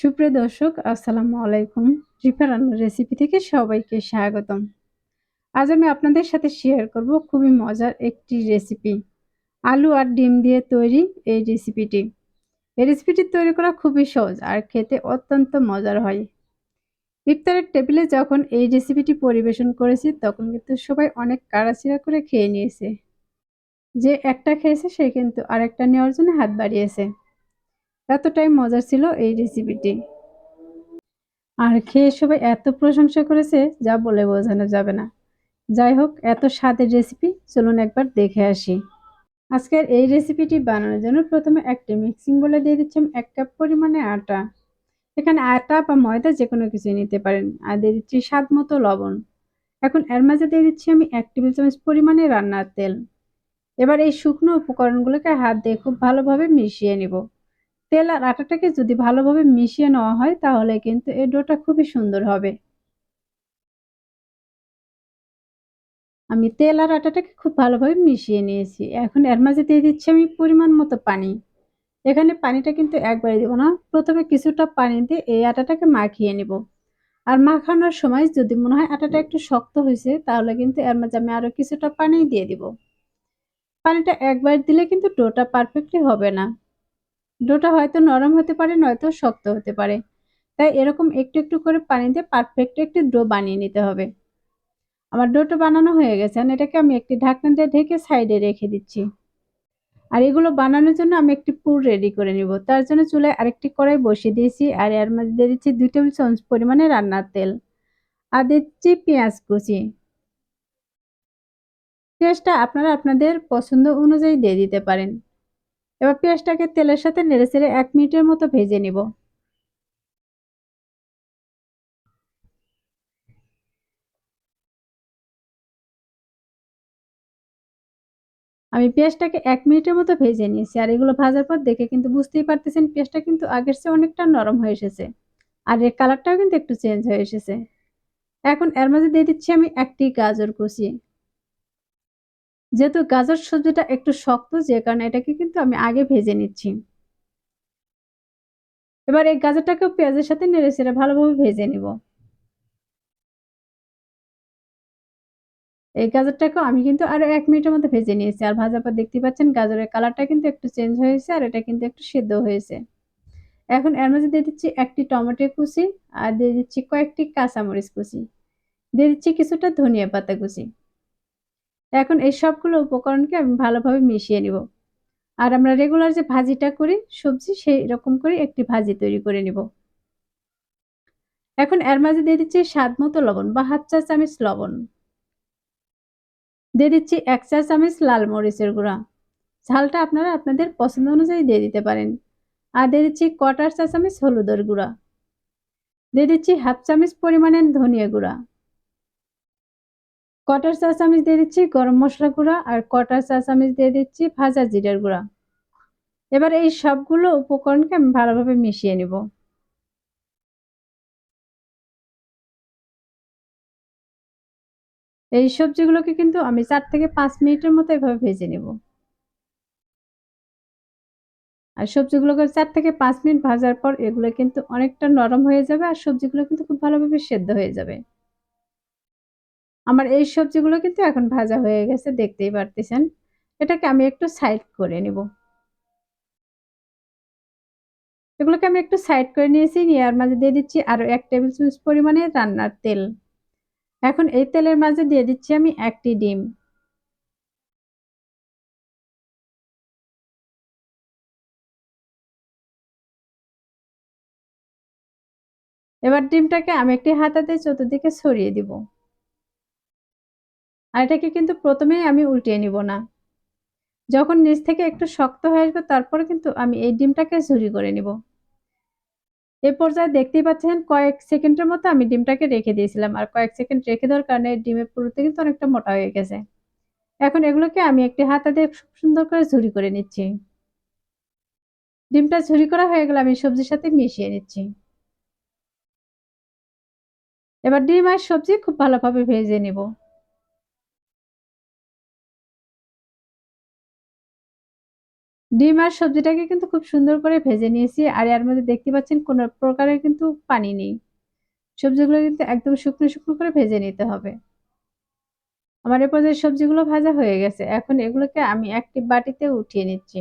সুপ্রিয় দর্শক, আসসালামু আলাইকুম। রিফা রান্নার রেসিপি থেকে সবাইকে স্বাগতম। আজ আমি আপনাদের সাথে শেয়ার করব খুবই মজার একটি রেসিপি আলু আর ডিম দিয়ে তৈরি এই রেসিপিটি এই রেসিপিটি তৈরি করা খুবই সহজ আর খেতে অত্যন্ত মজার হয়। ইফতারের টেবিলে যখন এই রেসিপিটি পরিবেশন করেছি, তখন কিন্তু সবাই অনেক কাড়াচিড়া করে খেয়ে নিয়েছে। যে একটা খেয়েছে, সে কিন্তু আরেকটা নেওয়ার জন্য হাত বাড়িয়েছে। এতটাই মজার ছিল এই রেসিপিটি আর খেয়ে সবাই এত প্রশংসা করেছে, যা বলে বোঝানো যাবে না। যাই হোক, এত স্বাদের রেসিপি চলুন একবার দেখে আসি। আজকের এই রেসিপিটি বানানোর জন্য প্রথমে একটি মিক্সিং বলে দিয়ে দিচ্ছি এক কাপ পরিমাণে আটা। এখানে আটা বা ময়দা যে কোনো কিছু নিতে পারেন। আর দিয়ে দিচ্ছি স্বাদ মতো লবণ। এখন এর মাঝে দিয়ে দিচ্ছি আমি এক টেবিল চামচ পরিমাণে রান্নার তেল। এবার এই শুকনো উপকরণগুলোকে হাত দিয়ে খুব ভালোভাবে মিশিয়ে নিব। তেল আর আটাটাকে যদি ভালোভাবে মিশিয়ে নেওয়া হয়, তাহলে কিন্তু এই ডোটা খুবই সুন্দর হবে। আমি তেল আর আটাটাকে খুব ভালোভাবে মিশিয়ে নিয়েছি। এখন এর মাঝে দিয়ে দিচ্ছি আমি পরিমাণ মতো পানি। এখানে পানিটা কিন্তু একবারে দেবো না। প্রথমে কিছুটা পানি দিয়ে এই আটাটাকে মাখিয়ে নিব। আর মাখানোর সময় যদি মনে হয় আটাটা একটু শক্ত হয়েছে, তাহলে কিন্তু এর মাঝে আমি আরও কিছুটা পানি দিয়ে দিব। পানিটা একবার দিলে কিন্তু ডোটা পারফেক্টলি হবে না। ডোটা হয়তো নরম হতে পারে, নয়তো শক্ত হতে পারে। তাই এরকম একটু একটু করে পানি দিয়ে পারফেক্ট একটি ডো বানিয়ে নিতে হবে। আমার ডোটা বানানো হয়ে গেছে, আর এটাকে আমি একটি ঢাকনা দিয়ে ঢেকে সাইডে রেখে দিচ্ছি। আর এগুলো বানানোর জন্য আমি একটি পুর রেডি করে নিব। তার জন্য চুলায় আরেকটি কড়াই বসিয়ে দিয়েছি, আর এর মধ্যে দিয়ে দিচ্ছি দুই টেবিল চামচ পরিমাণে রান্নার তেল। আর দিচ্ছি পেঁয়াজ কুচি। পেঁয়াজটা আপনারা আপনাদের পছন্দ অনুযায়ী দিয়ে দিতে পারেন। এবার পেঁয়াজটাকে তেলের সাথে নেড়ে চেড়ে এক মিনিটের মতো ভেজে নিব। আমি পেঁয়াজটাকে এক মিনিটের মতো ভেজে নিয়েছি আর এগুলো ভাজার পর দেখে কিন্তু বুঝতেই পারতেছেন পেঁয়াজটা কিন্তু আগের চেয়ে অনেকটা নরম হয়ে এসেছে আর এর কালারটাও কিন্তু একটু চেঞ্জ হয়ে এসেছে। এখন এর মাঝে দিয়ে দিচ্ছি আমি একটি গাজর কুচি। যেহেতু গাজর সবজিটা একটু শক্ত যে কারণে এটাকে কিন্তু আমি আগে ভেজে নিচ্ছি। এবার এই গাজরটাকেও পেঁয়াজের সাথে নেড়ে চেড়ে ভালোভাবে ভেজে নিব। এই গাজরটাকেও আমি কিন্তু আরও এক মিনিটের মধ্যে ভেজে নিয়েছি। আর ভাজার পর দেখতে পাচ্ছেন গাজরের কালারটা কিন্তু একটু চেঞ্জ হয়েছে আর এটা কিন্তু একটু সেদ্ধ হয়েছে। এখন এর মধ্যে দিয়ে দিচ্ছি একটি টমেটো কুচি আর দিয়ে দিচ্ছি কয়েকটি কাঁচামরিচ কুচি। দিয়ে দিচ্ছি কিছুটা ধনিয়া পাতা কুচি। এখন এই সবগুলো উপকরণকে আমি ভালোভাবে মিশিয়ে নিব। আর আমরা রেগুলার যে ভাজিটা করি, সবজি সেই রকম করে একটি ভাজি তৈরি করে নিব। এখন এর মাঝে দিয়ে দিচ্ছি স্বাদ মতো লবণ বা হাফ চা চামচ লবণ। দিয়ে দিচ্ছি এক চা চামচ লাল মরিচের গুঁড়া। ঝালটা আপনারা আপনাদের পছন্দ অনুযায়ী দিয়ে দিতে পারেন। আর দিয়ে দিচ্ছি কটার চা চামচ হলুদের গুঁড়া। দিয়ে দিচ্ছি হাফ চামচ পরিমাণের ধনিয়া গুঁড়া। কটার চা চামচ দিয়ে দিচ্ছি গরম মশলা গুঁড়া আর কটার চা চামচ দিয়ে দিচ্ছি ভাজা জিরার গুঁড়া। এবার এই সবগুলো উপকরণকে আমি ভালোভাবে মিশিয়ে নিব। এই সবজিগুলোকে কিন্তু আমি চার থেকে পাঁচ মিনিটের মতো এভাবে ভেজে নেব। আর সবজিগুলোকে চার থেকে পাঁচ মিনিট ভাজার পর এগুলো কিন্তু অনেকটা নরম হয়ে যাবে আর সবজিগুলো কিন্তু খুব ভালোভাবে সেদ্ধ হয়ে যাবে। আমার এই সবজিগুলো কিন্তু এখন ভাজা হয়ে গেছে, দেখতেই পারতেছেন। এটাকে আমি একটু সাইড করে নেব। এগুলোকে আমি একটু সাইড করে নিয়েছি, নিয়ে আর মাঝে দিয়ে দিচ্ছি আরও এক টেবিল চামচ পরিমাণে রান্নার তেল। এখন এই তেলের মাঝে দিয়ে দিচ্ছি আমি একটি ডিম। এবার ডিমটাকে আমি একটি হাতাতে চতুর্দিকে ছড়িয়ে দিব। আর এটাকে কিন্তু প্রথমেই আমি উল্টিয়ে নিব না। যখন নিচ থেকে একটু শক্ত হয়ে আসবে, তারপরে কিন্তু আমি এই ডিমটাকে ঝুরি করে নিব। এই পর্যায়ে দেখতেই পাচ্ছেন, কয়েক সেকেন্ডের মতো আমি ডিমটাকে রেখে দিয়েছিলাম। আর কয়েক সেকেন্ড রেখে দেওয়ার কারণে ডিমের পুরোতে কিন্তু অনেকটা মোটা হয়ে গেছে। এখন এগুলোকে আমি একটি হাতা দিয়ে খুব সুন্দর করে ঝুরি করে নিচ্ছি। ডিমটা ঝুরি করা হয়ে গেলে আমি সবজির সাথে মিশিয়ে নিচ্ছি। এবার ডিম আর সবজি খুব ভালোভাবে ভেজে নেব। ডিম আর সবজিটাকে কিন্তু খুব সুন্দর করে ভেজে নিয়েছি আর এর মধ্যে দেখতে পাচ্ছেন কোনো প্রকারের কিন্তু পানি নেই। সবজিগুলো কিন্তু একদম শুকনো শুকনো করে ভেজে নিতে হবে। আমার এ সবজিগুলো ভাজা হয়ে গেছে। এখন এগুলোকে আমি একটি বাটিতে উঠিয়ে নিচ্ছি।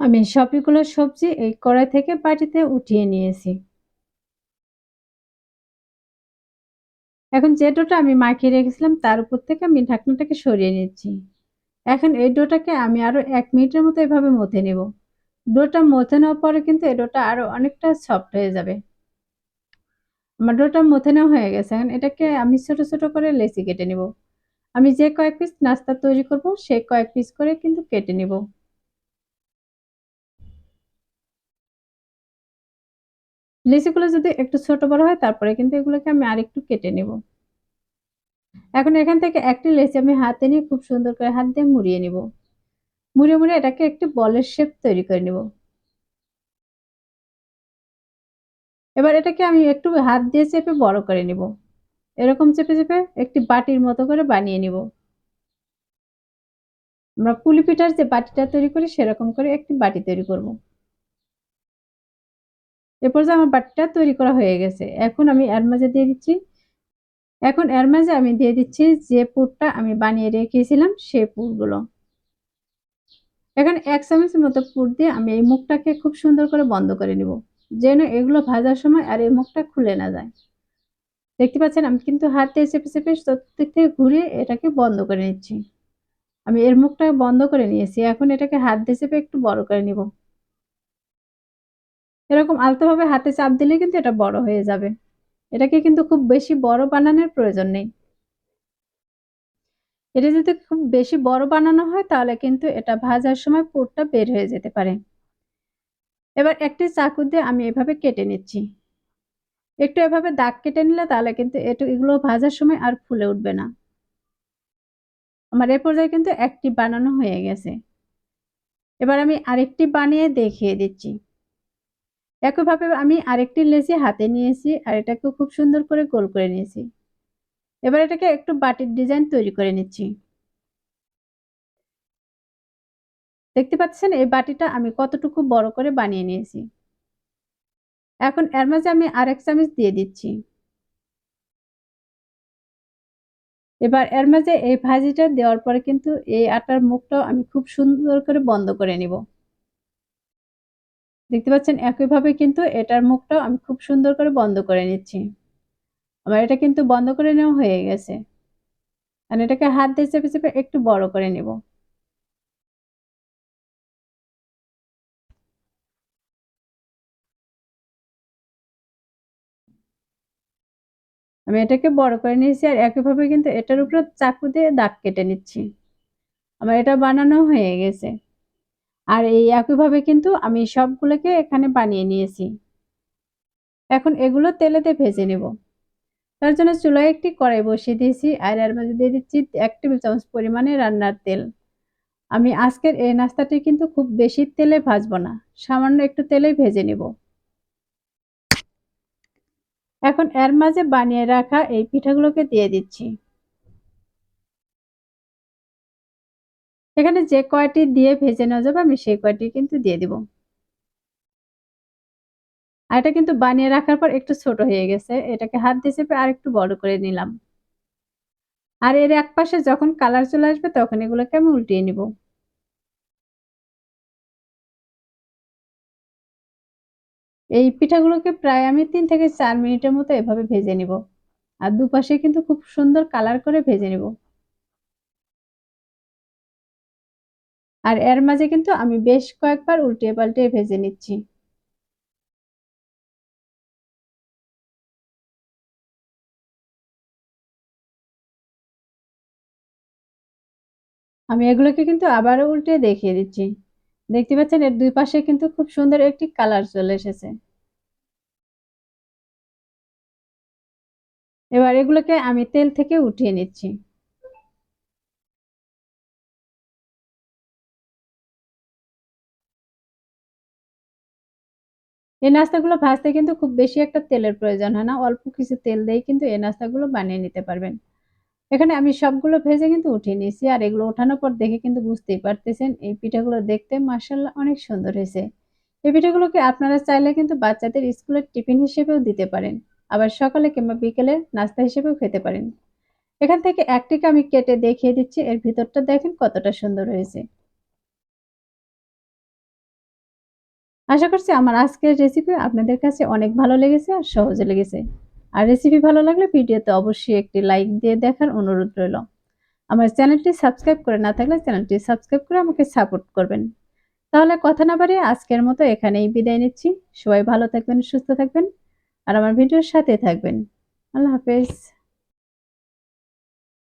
আমি সবগুলো সবজি এই কড়াই থেকে বাটিতে উঠিয়ে নিয়েছি। এখন যে ডোটা আমি মাখিয়ে রেখেছিলাম, তার উপর থেকে আমি ঢাকনাটাকে সরিয়ে নিচ্ছি। এখন এই ডোটাকে আমি আরও এক মিনিটের মতো এভাবে মথে নেব। ডোটা মথে নেওয়ার পরে কিন্তু এই ডোটা আরও অনেকটা সফট হয়ে যাবে। আমার ডোটা মথে নেওয়া হয়ে গেছে। এখন এটাকে আমি ছোট ছোট করে লেচি কেটে নিব। আমি যে কয়েক পিস নাস্তা তৈরি করব সেই কয়েক পিস করে কিন্তু কেটে নিব। লিচিগুলো যদি একটু ছোট বড় হয়, তারপরে কিন্তু এগুলোকে আমি আরেকটু কেটে নেব। এখন এখান থেকে একটি লেচি আমি হাতে নিয়ে খুব সুন্দর করে হাত দিয়ে মুড়িয়ে নিব। মুড়িয়ে মুড়িয়ে এটাকে একটি বলের শেপ তৈরি করে নেব। এবার এটাকে আমি একটু হাত দিয়ে চেপে বড় করে নিব। এরকম চেপে চেপে একটি বাটির মতো করে বানিয়ে নিব। আমরা পুলি পিঠার যে বাটিটা তৈরি করি, সেরকম করে একটি বাটি তৈরি করব। এরপর যে আমার বাটিটা তৈরি করা হয়ে গেছে, এখন আমি এর মাঝে দিয়ে দিচ্ছি। এখন এর মাঝে আমি দিয়ে দিচ্ছি যে পুরটা আমি বানিয়ে রেখেছিলাম সেই পুরগুলো। এখন এক চামচের মতো পুর দিয়ে আমি এই মুখটাকে খুব সুন্দর করে বন্ধ করে নিব, যেন এগুলো ভাজার সময় আর এই মুখটা খুলে না যায়। দেখতে পাচ্ছেন, আমি কিন্তু হাত চেপে চেপে চতুর্দিক থেকে ঘুরিয়ে এটাকে বন্ধ করে নিচ্ছি। আমি এর মুখটা বন্ধ করে নিয়েছি, এখন এটাকে হাত দিয়ে চেপে একটু বড় করে নিব। এরকম আলতোভাবে হাতে চাপ দিলে কিন্তু এটা বড় হয়ে যাবে। এটাকে কিন্তু খুব বেশি বড় বানানোর প্রয়োজন নেই। এটা যদি খুব বেশি বড় বানানো হয়, তাহলে কিন্তু এটা ভাজার সময় পুরটা বের হয়ে যেতে পারে। এবার একটি চাকু দিয়ে আমি এভাবে কেটে নিচ্ছি। একটু এভাবে দাগ কেটে নিলে তাহলে কিন্তু একটু এগুলো ভাজার সময় আর ফুলে উঠবে না। আমার এ পর্যায়ে কিন্তু একটি বানানো হয়ে গেছে। এবার আমি আরেকটি বানিয়ে দেখিয়ে দিচ্ছি। একইভাবে আমি আরেকটি লেচি হাতে নিয়েছি আর এটাকে খুব সুন্দর করে গোল করে নিয়েছি। এবার এটাকে একটু বাটির ডিজাইন তৈরি করে নিচ্ছি। দেখতে পাচ্ছেন, এই বাটিটা আমি কতটুকু বড় করে বানিয়ে নিয়েছি। এখন এর মাঝে আমি আরেক চামচ দিয়ে দিচ্ছি। এবার এর মাঝে এই ভাজিটা দেওয়ার পরে কিন্তু এই আটার মুখটাও আমি খুব সুন্দর করে বন্ধ করে নিব। দেখতে পাচ্ছেন, একইভাবে কিন্তু এটার মুখটাও আমি খুব সুন্দর করে বন্ধ করে নিচ্ছি। আমার এটা কিন্তু বন্ধ করে নেওয়া হয়ে গেছে। আর এটাকে হাত দিয়ে চেপে চেপে একটু বড় করে নেব। আমি এটাকে বড় করে নিয়েছি আর একইভাবে কিন্তু এটার উপরে চাকু দিয়ে দাগ কেটে নিচ্ছি। আমার এটা বানানো হয়ে গেছে। আর এই একইভাবে কিন্তু আমি সবগুলোকে এখানে বানিয়ে নিয়েছি। এখন এগুলো তেলেতে ভেজে নেব। তার জন্য চুলায় একটি কড়াই বসিয়ে দিয়েছি আর এর মধ্যে দিয়ে দিচ্ছি এক টেবিল চামচ পরিমাণে রান্নার তেল। আমি আজকের এই নাস্তাটি কিন্তু খুব বেশি তেলে ভাজবো না, সামান্য একটু তেলে ভেজে নেব। এখন এর মাঝে বানিয়ে রাখা এই পিঠাগুলোকে দিয়ে দিচ্ছি। এখানে যে কয়টি দিয়ে ভেজে নেওয়া যাবে আমি সেই কয়টি কিন্তু দিয়ে দিব। আর এটা কিন্তু বানিয়ে রাখার পর একটু ছোট হয়ে গেছে, এটাকে হাত দিয়ে আর একটু বড় করে নিলাম। আর এর এক পাশে যখন কালার চলে আসবে তখন এগুলোকে আমি উল্টিয়ে নিব। এই পিঠাগুলোকে প্রায় আমি তিন থেকে চার মিনিটের মতো এভাবে ভেজে নিব। আর দুপাশে কিন্তু খুব সুন্দর কালার করে ভেজে নিব। আর এর মাঝে কিন্তু আমি বেশ কয়েকবার উল্টিয়ে পাল্টে ভেজে নিচ্ছি। আমি এগুলোকে কিন্তু আবারও উল্টে দেখিয়ে দিচ্ছি। দেখতে পাচ্ছেন, এর দুই পাশে কিন্তু খুব সুন্দর একটি কালার চলে এসেছে। এবার এগুলোকে আমি তেল থেকে উঠিয়ে নিচ্ছি। এই নাস্তাগুলো ভাজতে কিন্তু খুব বেশি একটা তেলের প্রয়োজন হয় না। অল্প কিছু তেল দিয়ে কিন্তু এই নাস্তাগুলো বানিয়ে নিতে পারবেন। এখানে আমি সবগুলো ভেজে কিন্তু উঠিয়ে নিয়েছি আর এগুলো ওঠানোর পর দেখে কিন্তু বুঝতেই পারতেছেন, এই পিঠাগুলো দেখতে মাসাল্লাহ অনেক সুন্দর হয়েছে। এই পিঠাগুলোকে আপনারা চাইলে কিন্তু বাচ্চাদের স্কুলের টিফিন হিসেবেও দিতে পারেন। আবার সকালে কিংবা বিকেলে নাস্তা হিসেবেও খেতে পারেন। এখান থেকে একটিকে আমি কেটে দেখিয়ে দিচ্ছি। এর ভিতরটা দেখেন কতটা সুন্দর হয়েছে। আশা করছি আমার আজকের রেসিপি আপনাদের কাছে অনেক ভালো লেগেছে আর সহজে লেগেছে। আর রেসিপি ভালো লাগলে ভিডিওতে অবশ্যই একটি লাইক দিয়ে দেখার অনুরোধ রইল। আমার চ্যানেলটি সাবস্ক্রাইব করে না থাকলে চ্যানেলটি সাবস্ক্রাইব করে আমাকে সাপোর্ট করবেন। তাহলে কথা না বাড়িয়ে আজকের মতো এখানেই বিদায় নিচ্ছি। সবাই ভালো থাকবেন, সুস্থ থাকবেন। আর আমার ভিডিওর সাথে থাকবেন। আল্লাহ হাফেজ।